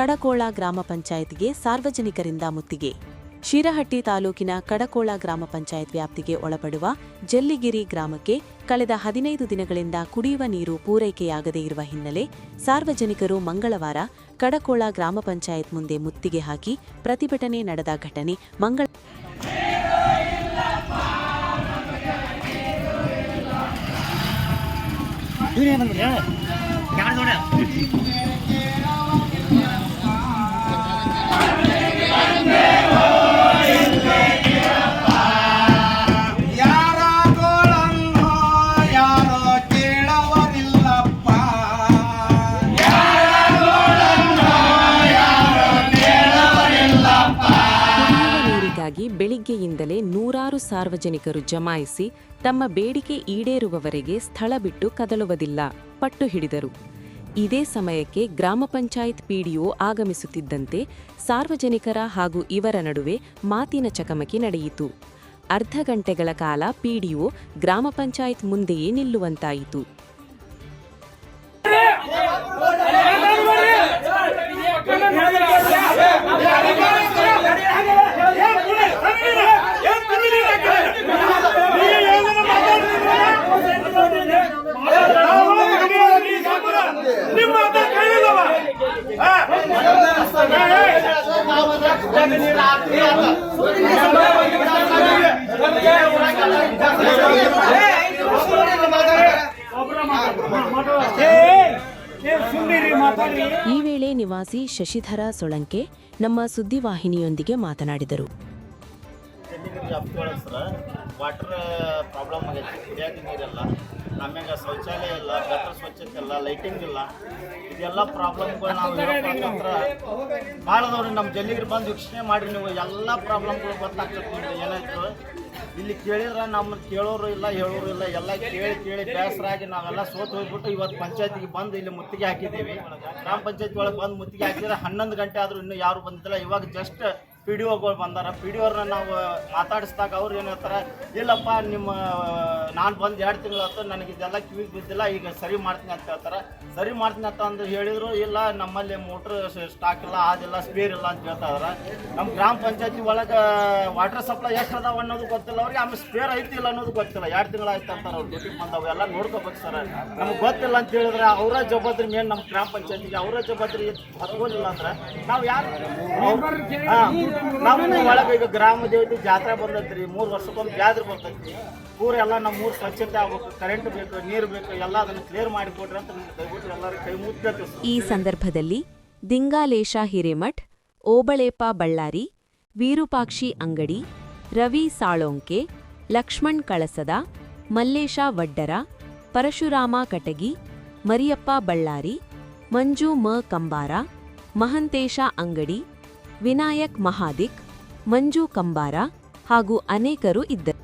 ಕಡಕೋಳ ಗ್ರಾಮ ಪಂಚಾಯತ್ಗೆ ಸಾರ್ವಜನಿಕರಿಂದ ಮುತ್ತಿಗೆ. ಶಿರಹಟ್ಟಿ ತಾಲೂಕಿನ ಕಡಕೋಳ ಗ್ರಾಮ ಪಂಚಾಯತ್ ವ್ಯಾಪ್ತಿಗೆ ಒಳಪಡುವ ಜಲ್ಲಿಗಿರಿ ಗ್ರಾಮಕ್ಕೆ ಕಳೆದ ಹದಿನೈದು ದಿನಗಳಿಂದ ಕುಡಿಯುವ ನೀರು ಪೂರೈಕೆಯಾಗದೇ ಇರುವ ಹಿನ್ನೆಲೆ ಸಾರ್ವಜನಿಕರು ಮಂಗಳವಾರ ಕಡಕೋಳ ಗ್ರಾಮ ಪಂಚಾಯತ್ ಮುಂದೆ ಮುತ್ತಿಗೆ ಹಾಕಿ ಪ್ರತಿಭಟನೆ ನಡೆದ ಘಟನೆ ಮಂಗಳ ನೀರಿಗಾಗಿ ಬೆಳಿಗ್ಗೆಯಿಂದಲೇ ನೂರಾರು ಸಾರ್ವಜನಿಕರು ಜಮಾಯಿಸಿ ತಮ್ಮ ಬೇಡಿಕೆ ಈಡೇರುವವರೆಗೆ ಸ್ಥಳ ಬಿಟ್ಟು ಕದಲುವುದಿಲ್ಲ, ಪಟ್ಟು ಹಿಡಿದರು. ಇದೇ ಸಮಯಕ್ಕೆ ಗ್ರಾಮ ಪಂಚಾಯತ್ ಪಿಡಿಒ ಆಗಮಿಸುತ್ತಿದ್ದಂತೆ ಸಾರ್ವಜನಿಕರ ಹಾಗೂ ಇವರ ನಡುವೆ ಮಾತಿನ ಚಕಮಕಿ ನಡೆಯಿತು. ಅರ್ಧ ಗಂಟೆಗಳ ಕಾಲ ಪಿಡಿಒ ಗ್ರಾಮ ಪಂಚಾಯತ್ ಮುಂದೆಯೇ ನಿಲ್ಲುವಂತಾಯಿತು. ಈ ವೇಳೆ ನಿವಾಸಿ ಶಶಿಧರ ಸೊಳಂಕೆ ನಮ್ಮ ಸುದ್ದಿವಾಹಿನಿಯೊಂದಿಗೆ ಮಾತನಾಡಿದರು. ವಾಟರ್ ಪ್ರಾಬ್ಲಮ್ ಆಗೈತಿ ಕುಡಿಯಾಕ ನೀರಿಲ್ಲ. ಆಮ್ಯಾಗ ಶೌಚಾಲಯ ಇಲ್ಲ, ಗಟರ್ ಸ್ವಚ್ಛತೆ ಇಲ್ಲ ಲೈಟಿಂಗ್ ಇಲ್ಲ. ಇದೆಲ್ಲ ಪ್ರಾಬ್ಲಮ್ಗಳು ನಾವು ಹೇಳ್ಬೇಕಂದ್ರೆ ನಮ್ಮ ಜಲ್ಲಿಗೆ ಬಂದು ವೀಕ್ಷಣೆ ಮಾಡಿ ನೀವು, ಎಲ್ಲ ಪ್ರಾಬ್ಲಮ್ಗಳು ಗೊತ್ತಾಗ್ತದೆ ನಿಮ್ಗೆ, ಏನಾಯ್ತು? ಇಲ್ಲಿ ಕೇಳಿದ್ರೆ ನಮ್ಮ ಕೇಳೋರು ಇಲ್ಲ, ಹೇಳೋರು ಇಲ್ಲ, ಎಲ್ಲ ಕೇಳಿ ಕೇಳಿ ಬೇಸರಾಗಿ ನಾವೆಲ್ಲ ಸೋತು ಹೋಗ್ಬಿಟ್ಟು ಇವತ್ತು ಪಂಚಾಯತಿಗೆ ಬಂದು ಇಲ್ಲಿ ಮುತ್ತಿಗೆ ಹಾಕಿದ್ದೀವಿ. ಗ್ರಾಮ ಪಂಚಾಯತಿ ಒಳಗೆ ಬಂದು ಮುತ್ತಿಗೆ ಹಾಕಿದ್ರೆ ಹನ್ನೊಂದು ಗಂಟೆ ಆದರೂ ಇನ್ನೂ ಯಾರು ಬಂದಿಲ್ಲ, ಇವಾಗ ಜಸ್ಟ್ ಪಿ ಡಿ ಒಗಳು ಬಂದಾರ. ಪಿ ಡಿ ಅವ್ರನ್ನ ನಾವು ಮಾತಾಡಿಸ್ದಾಗ ಅವ್ರು ಏನು ಹೇಳ್ತಾರೆ ಇಲ್ಲಪ್ಪ ನಿಮ್ಮ ನಾನು ಬಂದು ಎರಡು ತಿಂಗಳಾಯ್ತು ನನಗೆ ಇದೆಲ್ಲ ಕಿವಿಗೆ ಬಿದ್ದಿಲ್ಲ ಈಗ ಸರಿ ಮಾಡ್ತೀನಿ ಅಂತ ಹೇಳ್ತಾರೆ. ಸರಿ ಮಾಡ್ತೀನಿ ಅಂತ ಅಂದು ಹೇಳಿದ್ರು ಇಲ್ಲ ನಮ್ಮಲ್ಲಿ ಮೋಟ್ರ್ ಸ್ಟಾಕ್ ಇಲ್ಲ ಅದಿಲ್ಲ ಸ್ಪೇರ್ ಇಲ್ಲ ಅಂತ ಹೇಳ್ತಾ ಇದಾರೆ. ನಮ್ಮ ಗ್ರಾಮ ಪಂಚಾಯತಿ ಒಳಗೆ ವಾಟರ್ ಸಪ್ಲೈ ಎಷ್ಟು ಅದಾವ ಅನ್ನೋದು ಗೊತ್ತಿಲ್ಲ ಅವ್ರಿಗೆ ಆಮೇಲೆ ಸ್ಪೇರ್ ಐತಿ ಇಲ್ಲ ಅನ್ನೋದು ಗೊತ್ತಿಲ್ಲ. ಎರಡು ತಿಂಗಳಾಯ್ತು ಅಂತಾರೆ ಅವ್ರು ಡ್ಯೂಟಿಗೆ ಬಂದವು ಎಲ್ಲ ನೋಡ್ಕೋಬೇಕು ಸರ್. ನಮ್ಗೆ ಗೊತ್ತಿಲ್ಲ ಅಂತ ಹೇಳಿದ್ರೆ ಅವರ ಜವಾಬ್ದಾರಿ ಮೇನ್ ನಮ್ಮ ಗ್ರಾಮ ಪಂಚಾಯತಿಗೆ ಅವರ ಜವಾಬ್ದಾರಿ ಹತ್ಕೊಂಡಿಲ್ಲ ಅಂದ್ರೆ ನಾವು ಯಾರು ಹಾಂ. ನಮ್ಮ ಒಳಗೆ ಈಗ ಗ್ರಾಮ ದೇವತೆ ಜಾತ್ರೆ ಬಂದೈತ್ರಿ, ಮೂರು ವರ್ಷಕ್ಕೊಂದು ಜಾತ್ರೆ ಬರ್ತೈತಿ ಊರೆಲ್ಲ ನಮ್ಮ ಊರು ಸ್ವಚ್ಛತೆ ಆಗ್ಬೇಕು ಕರೆಂಟ್ ಬೇಕು, ನೀರು ಬೇಕು, ಎಲ್ಲ ಅದನ್ನು ಕ್ಲಿಯರ್ ಮಾಡಿಕೊಡ್ರಿ ಅಂತ ದಯವಿಟ್ಟು ಎಲ್ಲರೂ ಕೈ ಮುಗ್ಬೇಕು ಈ ಸಂದರ್ಭದಲ್ಲಿ ದಿಂಗಾಲೇಶ ಹಿರೇಮಠ್, ಓಬಳೇಪ ಬಳ್ಳಾರಿ, ವೀರೂಪಾಕ್ಷಿ ಅಂಗಡಿ, ರವಿ ಸಾಳೋಂಕೆ, ಲಕ್ಷ್ಮಣ್ ಕಳಸದ, ಮಲ್ಲೇಶ ವಡ್ಡರ, ಪರಶುರಾಮ ಕಟಗಿ, ಮರಿಯಪ್ಪ ಬಳ್ಳಾರಿ, ಮಂಜು ಮ ಕಂಬಾರ, ಮಹಂತೇಶ ಅಂಗಡಿ ವಿನಾಯಕ್ ಮಹಾದಿಕ್ ಮಂಜು ಕಂಬಾರ ಹಾಗೂ ಅನೇಕರು ಇದ್ದರು.